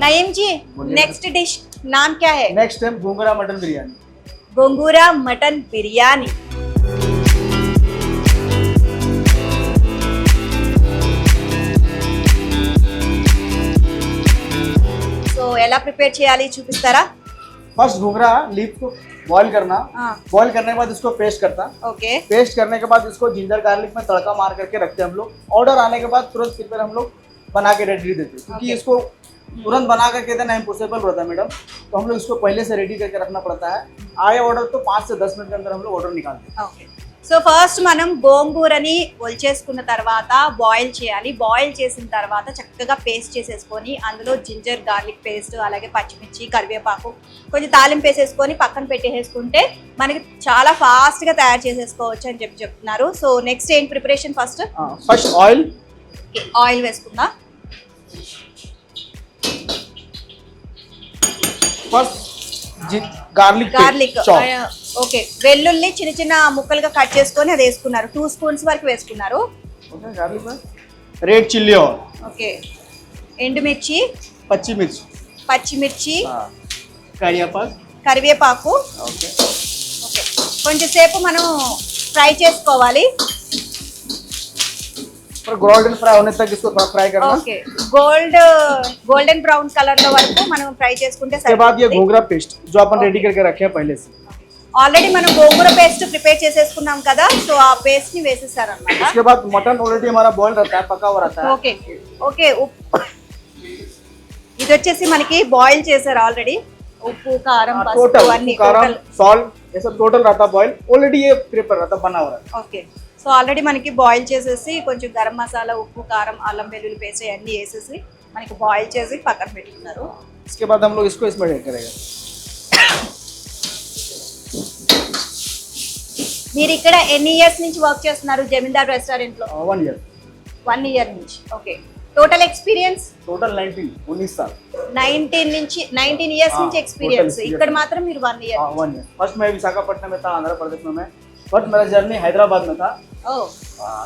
नईम जी बोलिए। Next dish नाम क्या है next time gongura mutton biryani gongura mutton biryani so ఎలా ప్రిపేర్ చేయాలి చూపిస్తారా फर्स्ट घूंगरा लीफ को बॉईल करना हाँ बॉईल करने के बाद इसको पेस्ट करता ఓకే पेस्ट करने के बाद इसको जिंजर गार्लिक में तड़का मार करके रखते हैं हम लोग ऑर्डर आने के बाद तुरंत फिर फिर हम लोग बना के रेडी देते हैं क्योंकि Okay. इसको तुरंत बना करके देना इम्पॉसिबल रहता है मैडम तो हम लोग इसको पहले से रेडी करके रखना पड़ता है आए ऑर्डर तो पाँच से दस मिनट के अंदर हम लोग ऑर्डर निकालते हैं ఓకే సో ఫస్ట్ మనం గోంగూరని ఒలిచేసుకున్న తర్వాత బాయిల్ చేయాలి బాయిల్ చేసిన తర్వాత చక్కగా పేస్ట్ చేసేసుకొని అందులో జింజర్ గార్లిక్ పేస్ట్ అలాగే పచ్చిమిర్చి కరివేపాకు కొంచెం తాలింపు వేసేసుకొని పక్కన పెట్టేసుకుంటే మనకి చాలా ఫాస్ట్గా తయారు చేసేసుకోవచ్చు అని చెప్పి చెప్తున్నారు సో నెక్స్ట్ ఏంటి preparation first first oil oil వేసుకుందా purse garlic garlic okay. వెల్లుల్లి చిన్న చిన్న ముక్కలుగా కట్ చేసుకొని అది వేసుకున్నారు. టూ స్పూన్స్ వరకు వేసుకున్నారు. Red chilli okay. ఎండుమిర్చి. పచ్చిమిర్చి. పచ్చిమిర్చి. కరివేపాకు. కరివేపాకు. ఓకే. కొంచెంసేపు మనం ఫ్రై చేసుకోవాలి. पर गोल्डन फ्राई होने तक इसको थोड़ा फ्राई करना okay gold golden brown colour లో వరకు మనం ఫ్రై చేసుకుంటే उसके बाद ये घोंगरा पेस्ट जो अपन रेडी करके रखे हैं पहले से ఆల్రెడీ మనం గోంగూర పేస్ట్ ప్రిపేర్ చేసేసుకున్నాం కదా సో ఆ పేస్ట్ ని వేసేసారనమాట उसके बाद मटन ऑलरेडी हमारा बॉयल रहता है पका हुआ रहता है ఓకే ఓకే ఉప్పు ఇది వచ్చేసి మనకి బాయిల్ చేశారు ఆల్రెడీ ఉప్పు కారం పసుపు टोटल అన్ని कारा total. सॉल्ट ये सब टोटल रहता है बॉयल ऑलरेडी ये प्रिपेयर रहता है बना हुआ रहता ఓకే So already మనకి బాయిల్ చేసేసి కొంచెం గరం మసాలా ఉప్పు కారం అల్లం వెల్లుల్లి పేస్ట్ అన్నీ వేసేసి మనకి బాయిల్ చేసి పక్కన పెట్టుకున్నారు. మీరు ఇక్కడ ఎన్ని ఇయర్స్ నుంచి వర్క్ చేస్తున్నారు జమీందార్ రెస్టారెంట్లో వన్ ఇయర్ వన్ ఇయర్ నుంచి. Okay total experience total nineteen 19 sir. Nineteen నుంచి నైన్టీన్ ఇయర్స్ నుంచి ఎక్స్పీరియన్స్ ఇక్కడ మాత్రం మీరు one year one year first मैं విశాఖపట్నం में था आंध्र प्रदेश में मैं फर्स्ट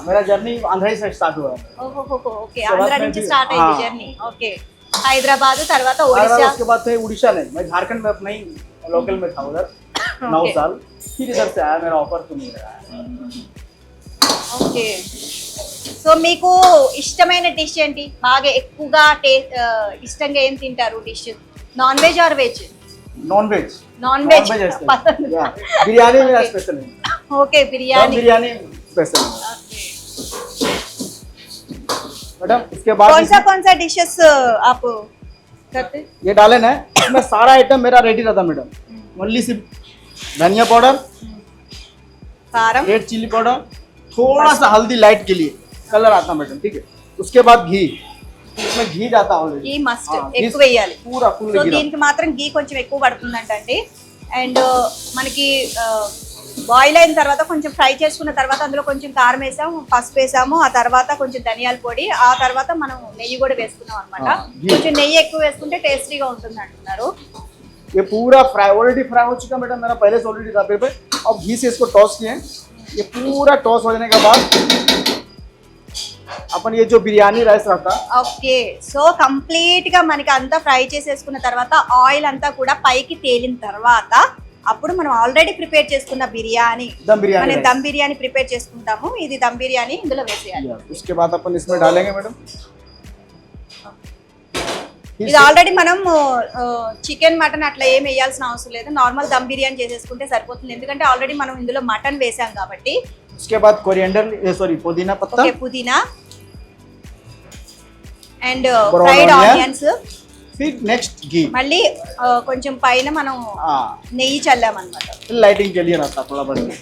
मेरा जर्नी आंध्र ही से स्टार्ट हुआ ఓహోహోహో ఓకే సో ఆంధ్ర వాట్ నుంచి మే స్టార్ట్ బి- అయింది ఆ. జర్నీ ఓకే హైదరాబాద్ తర్వాత और ఒడిశా उसके बाद थे उड़ीसा नहीं मैं झारखंड में अपने ही लोकल में था उधर नौ Okay. साल फिर इधर से आया मेरा ऑफर तो नहीं रहा ఓకే సో మీకు ఇష్టమైన డిష్ ఏంటి బాగా ఎక్కువగా టే ఆ, ఇష్టంగా ఏం తింటారు dish non veg or veg non veg non veg biryani मेरा स्पेशल है ఓకే सब బిర్యానీ बिरयानी स्पेशल है मैडम इसके बाद कौन सा इसमें कौन सा डिशेस आप करते ये डाले ना इसमें सारा आइटम मेरा रेडी रहता मैडम ओनली सिर्फ धनिया पाउडर కారం रेड चिल्ली पाउडर थोड़ा सा हल्दी लाइट के लिए कलर आता मैडम ठीक है उसके बाद घी इसमें घी जाता ऑलरेडी గీ మస్ట్ हाँ, घी ఎక్కువ వేయాలి पूरा फुल సో घी దీనికి మాత్రం గీ కొంచెం ఎక్కువ పడుతుందంటండి అండ్ మనకి బాయిల్ అయిన తర్వాత కొంచెం ఫ్రై చేసుకున్న తర్వాత అందులో కొంచెం కారం వేసాము పసుపు వేసాము ఆ తర్వాత కొంచెం ధనియాల పొడి ఆ తర్వాత మనం నెయ్యి కూడా వేసుకున్నాం అనమాట ఆ, ఘీ. కొంచెం నెయ్యి ఎక్కువ వేసుకుంటే టేస్టీగా ఉంటుంది అంటున్నారు ये पूरा फ्राई ऑलरेडी फ्राई हो चुका मैडम मेरा पहले से ऑलरेडी था पेपर अब घी से इसको टॉस किए ये पूरा टॉस हो जाने के बाद अपन ये जो बिरयानी राइस रहता ఓకే సో కంప్లీట్ గా మనకి అంతా ఫ్రై చేసేసుకున్న తర్వాత ఆయిల్ అంతా కూడా పైకి తేలిన తర్వాత అప్పుడు మనం ఆల్రెడీ ప్రిపేర్ చేసుకున్న బిర్యానీ दम बिरयानी మనం rice। దమ్ బిర్యానీ ప్రిపేర్ చేసుకుంటాము ఇది దమ్ బిర్యానీ ఇందులో వేసేయాలి Yeah, उसके बाद अपन इसमें डालेंगे मैडम फिर ఇది से- ఆల్రెడీ మనం చికెన్ మటన్ అట్లా ఏం వేయాల్సిన అవసరం లేదు నార్మల్ దమ్ బిర్యానీ చేసేసుకుంటే సరిపోతుంది ఎందుకంటే ఆల్రెడీ మనం ఇందులో మటన్ వేసాం కాబట్టి उसके बाद कोरिएंडर सॉरी पुदीना पत्ता ఓకే పుదీనా and Brown fried onion. Onions feet next గీ మళ్ళీ కొంచెం పైన మనం నెయ్యి చల్లామన్నమాట. లైటింగ్ చల్లిన తప్పలబండి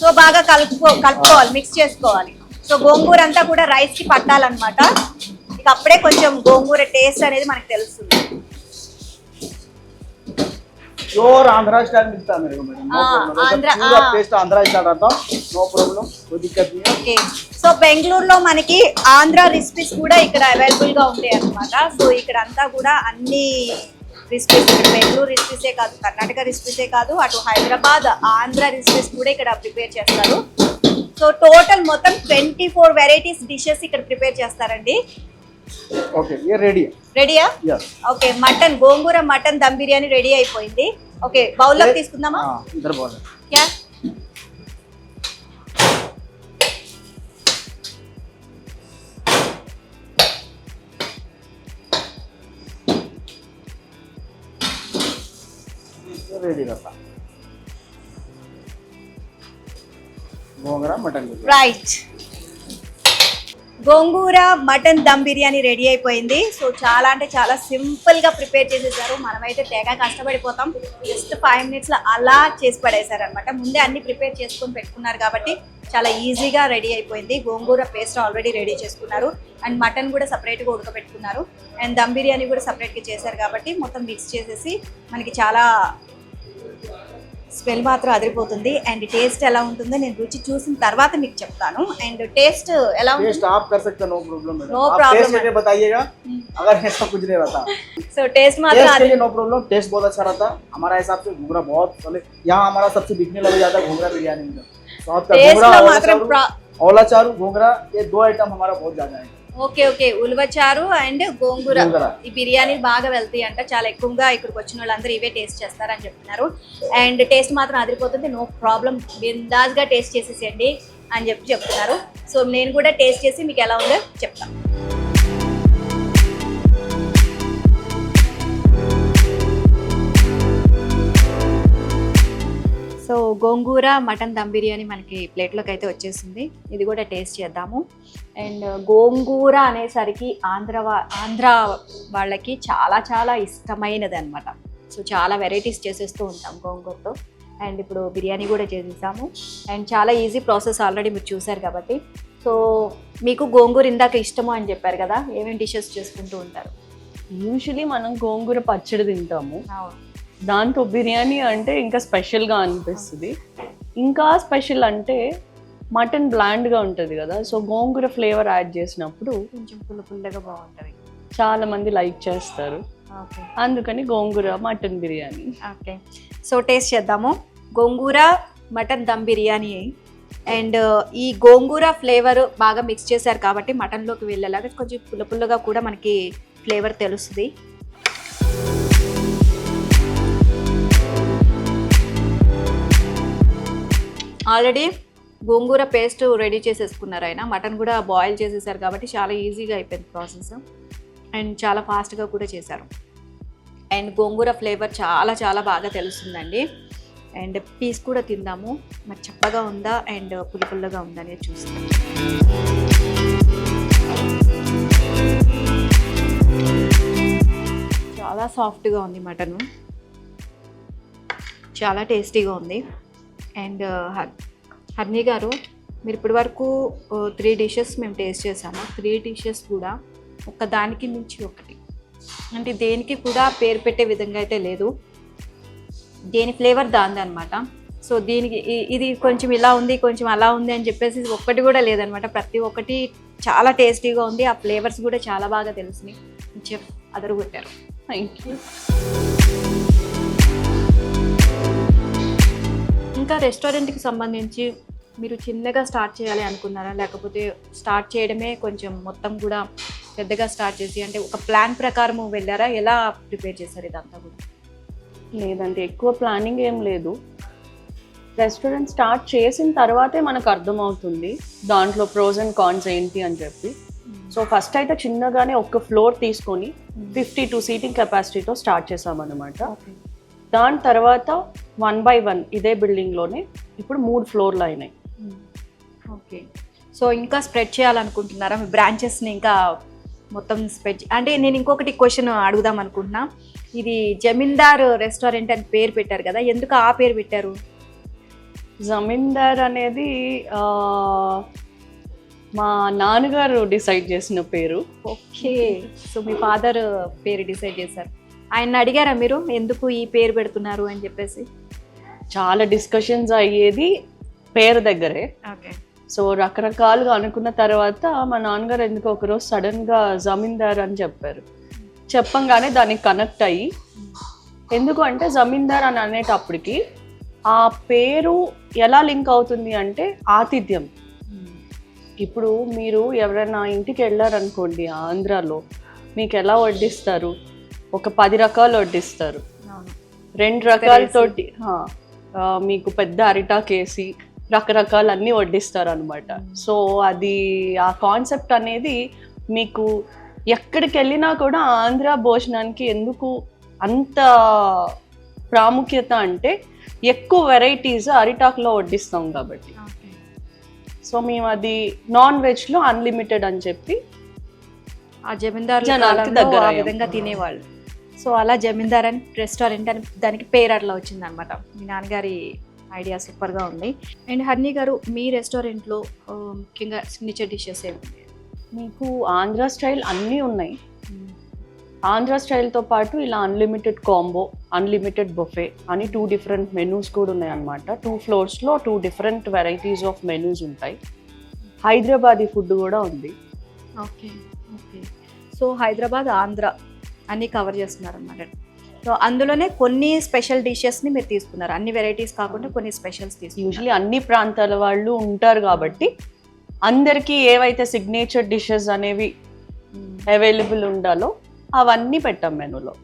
సో బాగా కలుపుకో కలుపుకోవాలి మిక్స్ చేసుకోవాలి. సో గోంగూర అంతా కూడా రైస్కి పట్టాలన్నమాట. ఇక అప్పుడే కొంచెం గోంగూర టేస్ట్ అనేది మనకు తెలుస్తుంది. ప్యూర్ ఆంధ్ర స్టైల్ మిగతా ఆంధ్ర ఆంధ్ర స్టైల్ అర్థం నో ప్రాబ్లం ఓకే సో బెంగళూరులో మనకి ఆంధ్ర రెసిపీస్ కూడా ఇక్కడ అవైలబుల్గా ఉంటాయి అనమాట సో ఇక్కడ అంతా కూడా అన్ని రెసిపీస్ బెంగళూరు రెసిపీసే కాదు కర్ణాటక రెసిపీసే కాదు అటు హైదరాబాద్ ఆంధ్ర రెసిపీస్ కూడా ఇక్కడ ప్రిపేర్ చేస్తారు. సో టోటల్ మొత్తం ట్వంటీ ఫోర్ వెరైటీస్ డిషెస్ ఇక్కడ ప్రిపేర్ చేస్తారండి. రెడీ రెడీయా okay mutton gongura mutton dum biryani ready అయిపోయింది. ఓకే బౌల్లోకి తీసుకుందామా? Ready gongura mutton right gongura mutton dum biryani ready అయిపోయింది. సో చాలా అంటే చాలా సింపుల్గా ప్రిపేర్ చేసేసారు. మనమైతే తెగ కష్టపడిపోతాం. జస్ట్ ఫైవ్ మినిట్స్లో అలా చేసి పడేశారనమాట ముందే అన్ని ప్రిపేర్ చేసుకొని పెట్టుకున్నారు కాబట్టి చాలా ఈజీగా రెడీ అయిపోయింది. గోంగూర పేస్ట్ ఆల్రెడీ రెడీ చేసుకున్నారు. అండ్ మటన్ కూడా సపరేట్గా ఉడకబెట్టుకున్నారు. అండ్ దమ్ బిర్యానీ కూడా సపరేట్గా చేశారు కాబట్టి మొత్తం మిక్స్ చేసేసి మనకి చాలా స్మెల్ మాత్రం అదిరిపోతుంది అండ్ టేస్ట్ ఎలా ఉంటుందో నేను రుచి చూసిన తర్వాత మీకు చెప్తాను అండ్ టేస్ట్ ఎలా ఉంటుంది टेस्ट आप कर सकते हो नो प्रॉब्लम No आप problem, टेस्ट करके बताइएगा अगर ऐसा कुछ नहीं रहता సో టేస్ట్ మాత్రం टेस्ट के అది लिए नो प्रॉब्लम टेस्ट बहुत अच्छा रहता हमारा हिसाब से घूंगरा बहुत चले यहाँ हमारा सबसे बिकने लग जाता है घूंगरा बिरयानी में साउथ का టేస్ట్ घूंगरा లో औला మాత్రం चारू ప్రా- औला चारू घूंगरा ये दो आइटम हमारा बहुत ज्यादा है okay okay. Ulavacharu and gongura. ఈ బిర్యానీ బాగా వెళ్తాయి అంట. చాలా ఎక్కువగా ఇక్కడికి వచ్చిన వాళ్ళందరూ ఇవే టేస్ట్ చేస్తారని చెప్తున్నారు. అండ్ టేస్ట్ మాత్రం అదిరిపోతుంది. No problem. బిందాస్గా టేస్ట్ చేసేసేయండి అని చెప్పి చెప్తున్నారు. సో నేను కూడా టేస్ట్ చేసి మీకు ఎలా ఉందో చెప్తాను సో గోంగూర మటన్ దమ్ బిర్యానీ మనకి ప్లేట్లోకి అయితే వచ్చేసింది. ఇది కూడా టేస్ట్ చేద్దాము. అండ్ గోంగూర అనేసరికి ఆంధ్ర ఆంధ్ర వాళ్ళకి చాలా చాలా ఇష్టమైనది అనమాట సో చాలా వెరైటీస్ చేసేస్తూ ఉంటాం గోంగూరతో. అండ్ ఇప్పుడు బిర్యానీ కూడా చేసేసాము. అండ్ చాలా ఈజీ ప్రాసెస్ ఆల్రెడీ మీరు చూసారు కాబట్టి. సో మీకు గోంగూర ఇందాక ఇష్టము అని చెప్పారు కదా ఏమేమి డిషెస్ చేసుకుంటూ ఉంటారు? యూజువలీ మనం గోంగూర పచ్చడి తింటాము. దాంతో బిర్యానీ అంటే ఇంకా స్పెషల్గా అనిపిస్తుంది. ఇంకా స్పెషల్ అంటే మటన్ బ్లాండ్గా ఉంటుంది కదా సో గోంగూర ఫ్లేవర్ యాడ్ చేసినప్పుడు కొంచెం పుల్ల పుల్లగా బాగుంటుంది. చాలా మంది లైక్ చేస్తారు. అందుకని gongura mutton biryani. Okay. So taste చేద్దాము. గోంగూర మటన్ దమ్ బిర్యానీ అండ్ ఈ గోంగూర ఫ్లేవర్ బాగా మిక్స్ చేశారు కాబట్టి మటన్లోకి వెళ్ళేలాగా కొంచెం పుల్ల పుల్లగా కూడా మనకి ఫ్లేవర్ తెలుస్తుంది. ఆల్రెడీ గోంగూర పేస్ట్ రెడీ చేసేసుకున్నారు ఆయన. మటన్ కూడా బాయిల్ చేసేసారు కాబట్టి చాలా ఈజీగా అయిపోయింది ప్రాసెస్. అండ్ చాలా ఫాస్ట్గా కూడా చేశారు. అండ్ గోంగూర ఫ్లేవర్ చాలా చాలా బాగా తెలుస్తుందండి. అండ్ పీస్ కూడా తిందాము. మరి చప్పగా ఉందా? అండ్ పులిపుల్లగా ఉందా అనేది చూస్తాం. చాలా సాఫ్ట్గా ఉంది మటను. చాలా టేస్టీగా ఉంది. అండ్ హర్ని గారు మీరు ఇప్పటి వరకు త్రీ డిషెస్ మేము టేస్ట్ చేసాము. త్రీ డిషెస్ కూడా ఒక దానికి మించి ఒకటి. అంటే దేనికి కూడా పేరు పెట్టే విధంగా అయితే లేదు. దేని ఫ్లేవర్ దాంది అనమాట సో దీనికి ఇది కొంచెం ఇలా ఉంది కొంచెం అలా ఉంది అని చెప్పేసి ఒక్కటి కూడా లేదనమాట ప్రతి ఒక్కటి చాలా టేస్టీగా ఉంది. ఆ ఫ్లేవర్స్ కూడా చాలా బాగా తెలిసినాయి. చెఫ్ అదరగొట్టారు. థ్యాంక్ యూ ఇంకా రెస్టారెంట్కి సంబంధించి మీరు చిన్నగా స్టార్ట్ చేయాలి అనుకున్నారా? లేకపోతే స్టార్ట్ చేయడమే కొంచెం మొత్తం కూడా పెద్దగా స్టార్ట్ చేసి అంటే ఒక ప్లాన్ ప్రకారం వెళ్ళారా? ఎలా ప్రిపేర్ చేశారు ఇదంతా కూడా? లేదంటే ఎక్కువ ప్లానింగ్ ఏం లేదు. రెస్టారెంట్ స్టార్ట్ చేసిన తర్వాతే మనకు అర్థమవుతుంది దాంట్లో ప్రోస్ అండ్ కాన్స్ ఏంటి అని చెప్పి. సో ఫస్ట్ అయితే చిన్నగానే ఒక ఫ్లోర్ తీసుకొని ఫిఫ్టీ టూ సీటింగ్ కెపాసిటీతో స్టార్ట్ చేసామన్నమాట దాని తర్వాత వన్ బై వన్ ఇదే బిల్డింగ్లోనే ఇప్పుడు మూడు ఫ్లోర్లు అయినాయి. ఓకే సో ఇంకా స్ప్రెడ్ చేయాలనుకుంటున్నారా? మీ బ్రాంచెస్ని ఇంకా మొత్తం స్ప్రెడ్ అంటే నేను ఇంకొకటి క్వశ్చన్ అడుగుదాం అనుకుంటున్నా. ఇది జమీందార్ రెస్టారెంట్ అని పేరు పెట్టారు కదా ఎందుకు ఆ పేరు పెట్టారు? జమీందార్ అనేది మా నాన్నగారు డిసైడ్ చేసిన పేరు. ఓకే సో మీ ఫాదర్ పేరు డిసైడ్ చేశారు. ఆయన అడిగారా మీరు? ఎందుకు ఈ పేరు పెడుతున్నారు అని చెప్పేసి? చాలా డిస్కషన్స్ అయ్యేది పేరు దగ్గరే. ఓకే. సో రకరకాలుగా అనుకున్న తర్వాత మా నాన్నగారు ఎందుకో ఒకరోజు సడన్గా జమీందార్ అని చెప్పారు. చెప్పంగానే దానికి కనెక్ట్ అయ్యి ఎందుకు అంటే జమీందార్ అని అనేటప్పటికి ఆ పేరు ఎలా లింక్ అవుతుంది అంటే ఆతిథ్యం. ఇప్పుడు మీరు ఎవరైనా ఇంటికి వెళ్ళారనుకోండి ఆంధ్రాలో మీకు ఎలా వడ్డిస్తారు? ఒక పది రకాలు వడ్డిస్తారు రెండు రకాలతోటి మీకు పెద్ద అరిటాకేసి రకరకాలు అన్నీ వడ్డిస్తారు అనమాట సో అది ఆ కాన్సెప్ట్ అనేది మీకు ఎక్కడికి వెళ్ళినా కూడా ఆంధ్ర భోజనానికి ఎందుకు అంత ప్రాముఖ్యత అంటే ఎక్కువ వెరైటీస్ అరిటాకులో వడ్డిస్తాం కాబట్టి. సో మేము అది నాన్ వెజ్లో అన్లిమిటెడ్ అని చెప్పి ఆ జమీందారు దగ్గర. విధంగా తినేవాళ్ళు. సో అలా జమీందార్ అని రెస్టారెంట్ అని దానికి పేరు అట్లా వచ్చిందనమాట. మీ నాన్నగారి ఐడియా సూపర్గా ఉంది. అండ్ హర్ని గారు మీ రెస్టారెంట్లో ముఖ్యంగా సిగ్నేచర్ డిషెస్ ఏమి మీకు ఆంధ్ర స్టైల్ అన్నీ ఉన్నాయి. ఆంధ్ర స్టైల్తో పాటు ఇలా అన్లిమిటెడ్ కాంబో అన్లిమిటెడ్ బొఫే అని టూ డిఫరెంట్ మెనూస్ కూడా ఉన్నాయి అనమాట two ఫ్లోర్స్లో two different varieties of menus ఉంటాయి. హైదరాబాదీ ఫుడ్ కూడా ఉంది. Okay okay. So Hyderabad Andhra అన్నీ కవర్ చేస్తున్నారు అనమాట సో అందులోనే కొన్ని స్పెషల్ డిషెస్ని మీరు తీసుకున్నారు. అన్ని వెరైటీస్ కాకుండా కొన్ని స్పెషల్స్ తీసుకున్నారు. యూజువలీ అన్ని ప్రాంతాల వాళ్ళు ఉంటారు కాబట్టి అందరికీ ఏవైతే సిగ్నేచర్ డిషెస్ అనేవి అవైలబుల్ ఉండాలో అవన్నీ పెట్టాం మెనూలో.